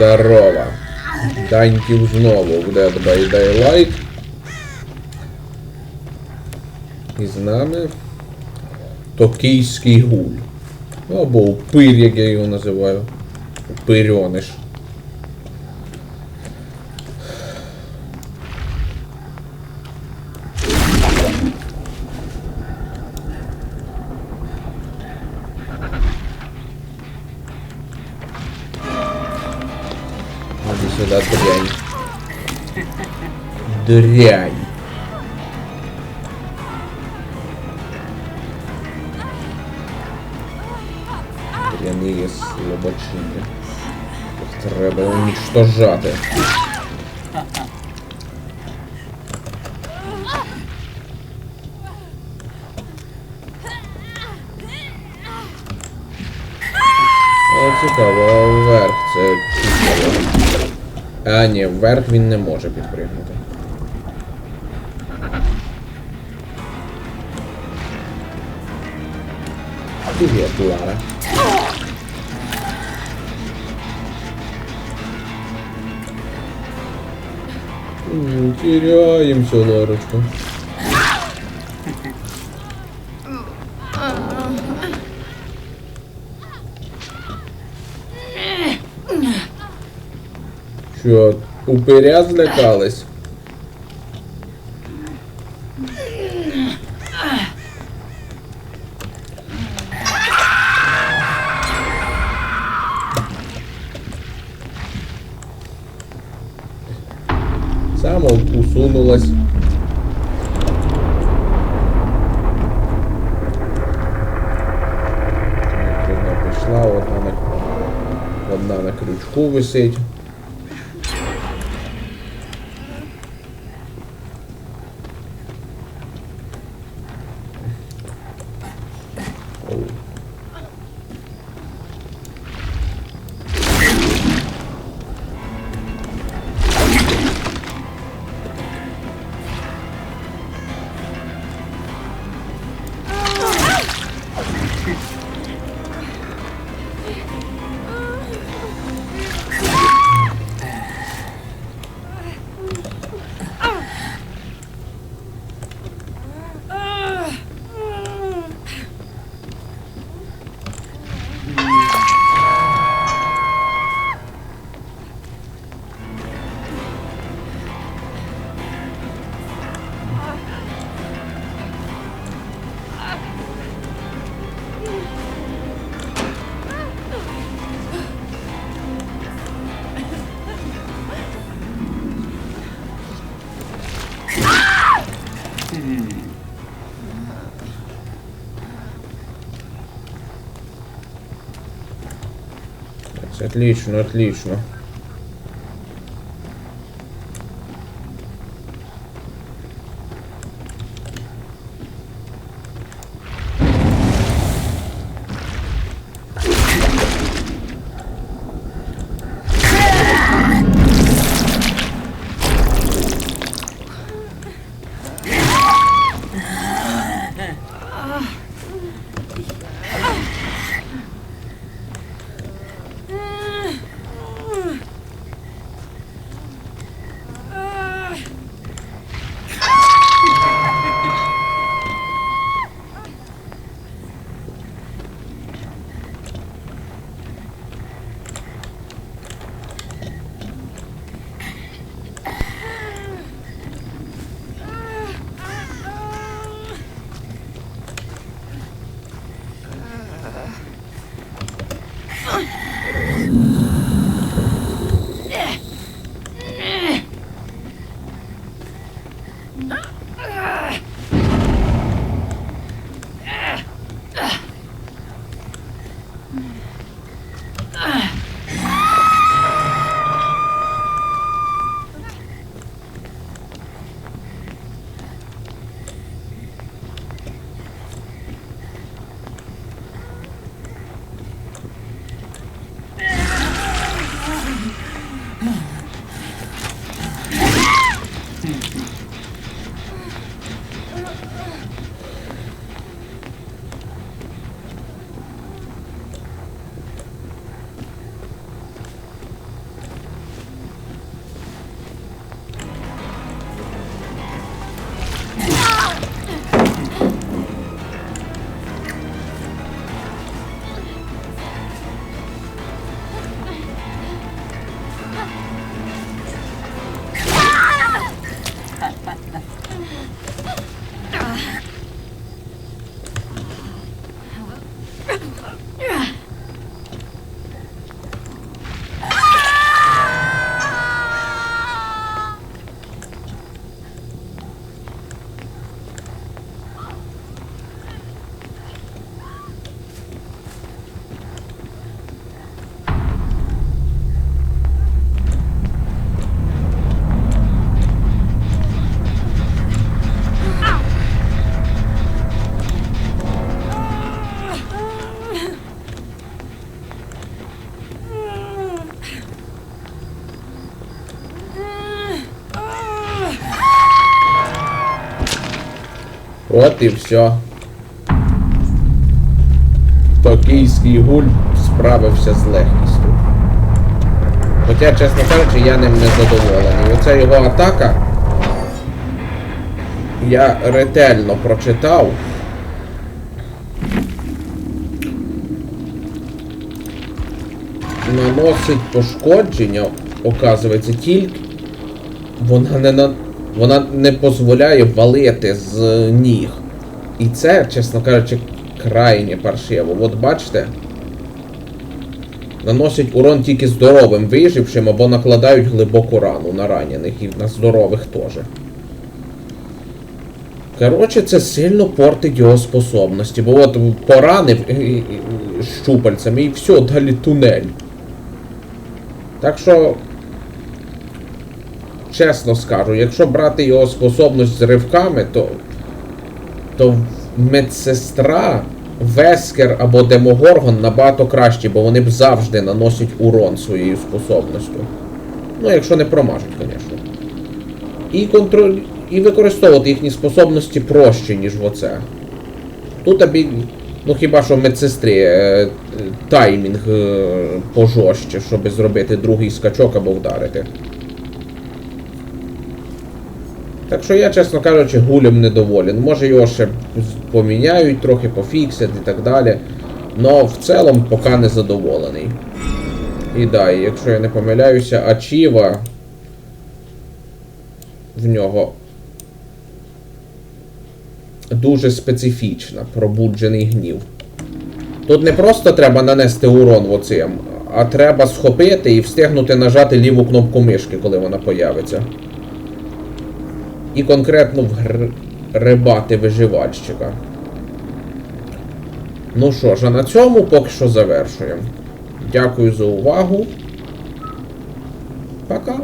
Здорово. Даньків знову в Dead by Daylight. І з нами Токійський гуль. Або упир, як я його називаю. Упирьониш. Иди сюда, дрянь. Дрянь. Дряні слабочиння. Їх треба уничтожати. О, цікаво, а вверх це чудово. А, ні, вверх він не може підпригнути. Привет, Лара. Теряемся, Ларочка. Що, упиря злякались? Сама усунулась. Одна пішла, одна на, одна на крючку висить. Отлично, отлично. Yeah. От і все. Токійський гуль справився з легкістю. Хоча, чесно кажучи, я ним не задоволений. Оця його атака. Я ретельно прочитав. Наносить пошкодження, оказується, тільки вона не на... вона не дозволяє валити з ніг. І це, чесно кажучи, крайне паршиво. От бачите? Наносять урон тільки здоровим вижившим або накладають глибоку рану на ранених і на здорових теж. Коротше, це сильно портить його способності, бо от поранив щупальцями і все, далі тунель. Так що, чесно скажу, якщо брати його способність з ривками, то, то медсестра, Вескер або Демогоргон набагато кращі, бо вони б завжди наносять урон своєю способністю. Ну, якщо не промажуть, звісно. І контроль. І використовувати їхні способності проще, ніж в оце. Тут абі. Ну хіба що медсестрі е, таймінг е, пожорстче, щоб зробити другий скачок або вдарити. Так що я, чесно кажучи, гулем недоволен. Може його ще поміняють, трохи пофіксять і так далі. Но в цілому поки не задоволений. І да, якщо я не помиляюся, Ачіва в нього дуже специфічна, пробуджений гнів. Тут не просто треба нанести урон оцим, а треба схопити і встигнути нажати ліву кнопку мишки, коли вона появиться. І конкретно вгребати виживальщика. Ну що ж, а на цьому поки що завершуємо. Дякую за увагу. Пока.